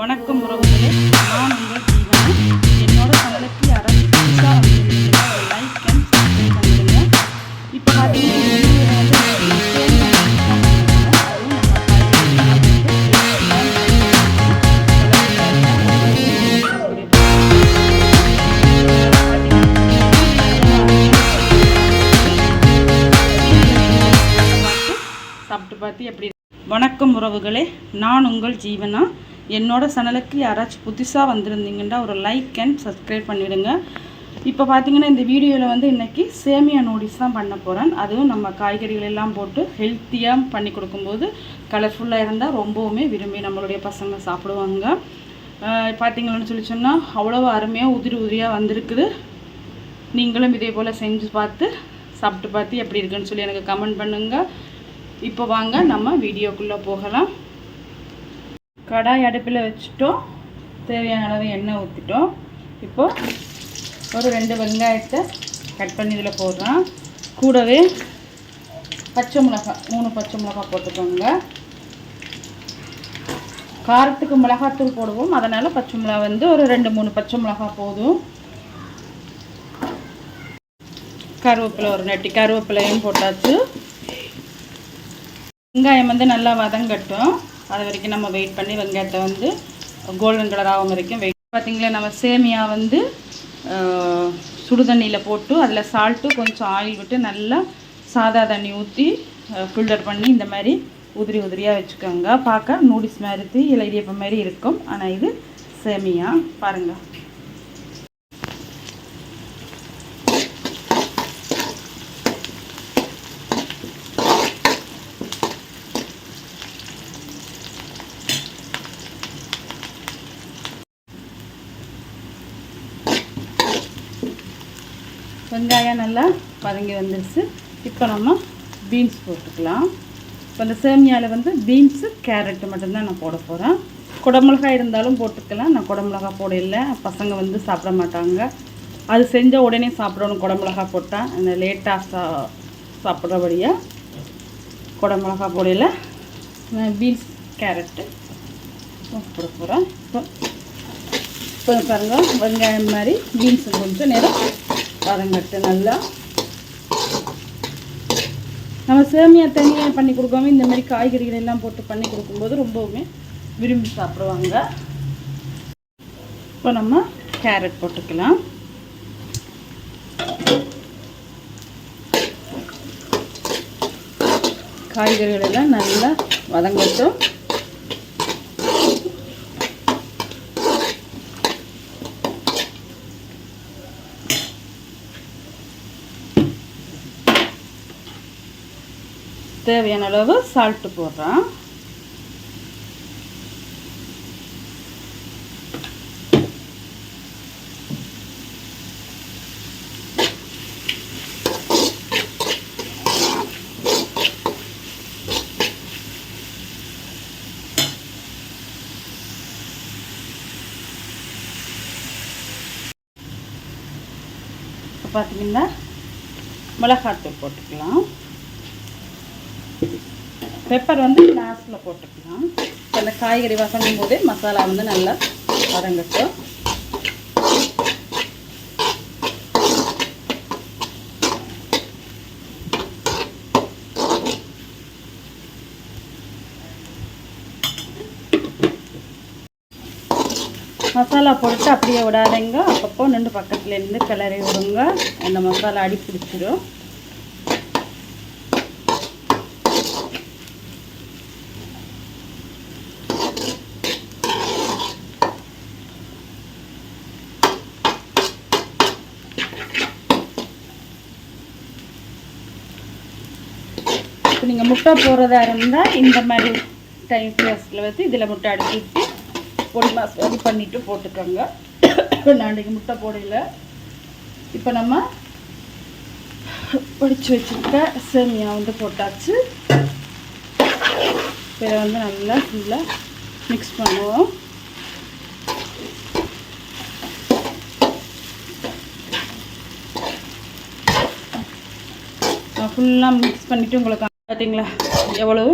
வணக்கம் உறவுகளே. நான் உங்கள் ஜீவன் என்னோட சேனலுக்கு யாராவது புதுசாக லைக் அண்ட் சப்ஸ்கிரைப் இப்போ பார்த்தீங்கன்னா சாப்பிட்டு பார்த்து எப்படி வணக்கம் உறவுகளே. நான் உங்கள் ஜீவனா? என்னோடய சேனலுக்கு யாராச்சும் புதுசாக வந்திருந்தீங்கன்னா ஒரு லைக் அண்ட் சப்ஸ்கிரைப் பண்ணிவிடுங்க இப்போ பார்த்தீங்கன்னா இந்த வீடியோவில் வந்து இன்றைக்கி சேமியா நூடில்ஸ் தான் பண்ண போகிறேன் அதுவும் நம்ம காய்கறிகள் எல்லாம் போட்டு ஹெல்த்தியாக பண்ணி கொடுக்கும்போது கலர்ஃபுல்லாக இருந்தால் ரொம்பவுமே விரும்பி நம்மளுடைய பசங்க சாப்பிடுவாங்க. பார்த்தீங்களன்னு சொல்லி சொன்னால் அவ்வளோ அருமையாக உதிரி உதிரியாக வந்திருக்குது. நீங்களும் இதே போல் செஞ்சு பார்த்து சாப்பிட்டு பார்த்து எப்படி இருக்குன்னு சொல்லி எனக்கு கமெண்ட் பண்ணுங்கள் இப்போ வாங்க நம்ம வீடியோக்குள்ளே போகலாம். கடாய் அடுப்பில் வச்சுட்டோம். தேவையான அளவு எண்ணெய் ஊற்றிட்டோம் இப்போது ஒரு ரெண்டு வெங்காயத்தை கட் பண்ணி இதில் போடுறோம் கூடவே பச்சை மிளகாய் மூணு பச்சை மிளகாய் போட்டுக்கோங்க. காரத்துக்கு மிளகாத்தூள் போடுவோம். அதனால் பச்சை மிளகா வந்து ஒரு ரெண்டு மூணு பச்சை மிளகாய் போதும். கருவேப்பிலை ஒரு நட்டி கருவேப்பிலையும் போட்டாச்சு. வெங்காயம் வந்து நல்லா வதங்கட்டும். அது வரைக்கும் நம்ம வெயிட் பண்ணி வெங்காயத்தை வந்து கோல்டன் கலர் ஆகும் வரைக்கும் வெயிட் பார்த்தீங்களா நம்ம சேமியா வந்து சுடு தண்ணியில் போட்டு அதில் சால்ட்டு கொஞ்சம் ஆயில் விட்டு நல்லா சாதா தண்ணி ஊற்றி ஃபில்டர் பண்ணி இந்த மாதிரி உதிரி உதிரியாக வச்சுக்கோங்க. பார்க்க நூடுல்ஸ் மாதிரி இல்லை இடியப்பம் மாதிரி இருக்கும். ஆனால் இது சேமியா. பாருங்கள் வெங்காயம் நல்லா வதங்கி வந்துடுச்சு இப்போ நம்ம பீன்ஸ் போட்டுக்கலாம். இப்போ இந்த சேமியாவில் வந்து பீன்ஸு கேரட்டு மட்டும்தான் நான் போட போகிறேன் குடமிளகாய் இருந்தாலும் போட்டுக்கலாம். நான் குடமிளகாய் போடல. பசங்க வந்து சாப்பிட மாட்டாங்க. அது செஞ்ச உடனே சாப்பிடணும். குடமிளகாய் போட்டால் அந்த லேட்டாக சா சாப்பிட்றபடியாக குடமிளகாய் போடல. பீன்ஸ் கேரட்டு போட போகிறேன் இப்போ இப்போ பாருங்க வெங்காயம் மாதிரி பீன்ஸு கொஞ்சம் நேரம் பாருங்கட்டு நல்லா. நம்ம சேமியா தனியாக பண்ணி கொடுக்காம இந்த மாதிரி காய்கறிகள் எல்லாம் போட்டு பண்ணி கொடுக்கும்போது ரொம்பவுமே விரும்பி சாப்பிடுவாங்க. இப்போ நம்ம கேரட் போட்டுக்கலாம். காய்கறிகள் எல்லாம் நல்லா வதங்கட்டும். தேவையான அளவு சால்ட்டு போடுறோம். பார்த்தீங்கன்னா மிளகாத்தூள் போட்டுக்கலாம். பெப்பர் வந்து லாஸ்ட்டில் போட்டுக்கலாம். அந்த காய்கறி வசங்கும் போதே மசாலா வந்து நல்லா வதங்கட்டும். மசாலா போட்டு அப்படியே விடாதீங்க. அப்பப்போ நின்று பக்கத்துலேருந்து கிளறி விடுங்க. அந்த மசாலா அடி பிடிச்சிடும் நீங்கள் முட்டை போடுறதா இருந்தால் இந்த மாதிரி டைம் ஃப்ளேஸில் வச்சு இதில் முட்டை அடிச்சு ஊற்றி பொடி மாஸ் இது பண்ணிவிட்டு போட்டுக்கோங்க. நான் இன்றைக்கி முட்டை போடல. இப்போ நம்ம படித்து வச்சுருக்க சேமியா வந்து போட்டாச்சு. இதை வந்து நல்லா ஃபுல்லாக மிக்ஸ் பண்ணுவோம். ஃபுல்லாக மிக்ஸ் பண்ணிவிட்டு உங்களுக்கு பார்த்தீங்களா எவ்வளவு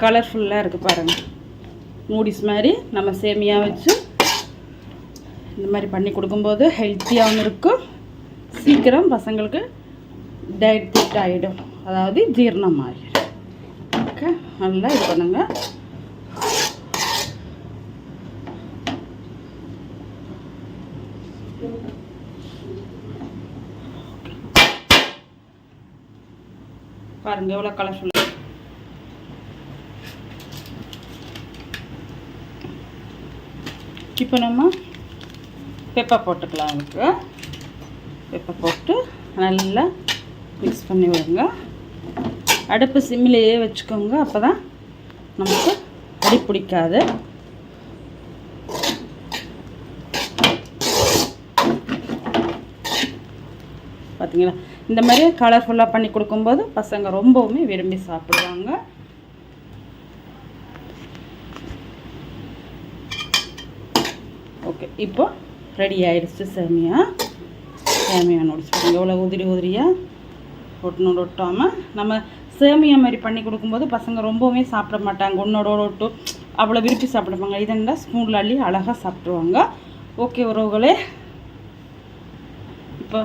கலர்ஃபுல்லாக இருக்குது பாருங்கள் மூடிஸ் மாதிரி நம்ம சேமியா வச்சு இந்த மாதிரி பண்ணி கொடுக்கும்போது ஹெல்த்தியாகவும் இருக்கும். சீக்கிரம் பசங்களுக்கு டைஜஸ்ட் ஆகிடும் அதாவது ஜீரணம் ஆகிடும் ஓகே நல்லா இது பண்ணுங்கள் பாருங்க எவ்வளோ கலர்ஃபுல் இப்போ நம்ம பெப்பர் போட்டுக்கலாம் அதுக்கு. பெப்பர் போட்டு நல்லா மிக்ஸ் பண்ணி விடுங்க. அடுப்பு சிம்மிலேயே வச்சுக்கோங்க அப்போ தான் நமக்கு அடி பிடிக்காது. பார்த்தீங்களா இந்த மாதிரி கலர்ஃபுல்லாக பண்ணி கொடுக்கும்போது பசங்க ரொம்பவுமே விரும்பி சாப்பிடுவாங்க. ஓகே இப்போ ரெடி ஆயிடுச்சு சேமியா. சேமியா நூடுல்ஸ் எவ்வளோ உதிரி உதிரியாக ஒட்டணும் ஒட்டாமல் நம்ம சேமியா மாதிரி பண்ணி கொடுக்கும்போது பசங்க ரொம்பவுமே சாப்பிட மாட்டாங்க ஒன்னோட ஒட்டு. அவ்வளோ விரும்பி சாப்பிடுவாங்க. இதெண்டா ஸ்பூனில் அள்ளி அழகாக சாப்பிட்ருவாங்க ஓகே உறவுகளே. இப்போ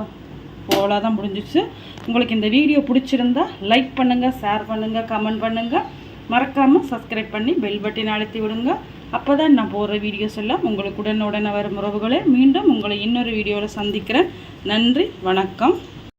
போல தான் முடிஞ்சிச்சு. உங்களுக்கு இந்த வீடியோ பிடிச்சிருந்தா லைக் பண்ணுங்கள் ஷேர் பண்ணுங்கள் கமெண்ட் பண்ணுங்கள் மறக்காமல் சப்ஸ்கிரைப் பண்ணி பெல் பட்டினை அழுத்தி விடுங்க. அப்போ தான் நான் போடுற வீடியோஸ் எல்லாம் உங்களுக்கு உடனுடனே வரும் உறவுகளே. மீண்டும் உங்களை இன்னொரு வீடியோவில் சந்திக்கிறேன். நன்றி வணக்கம்.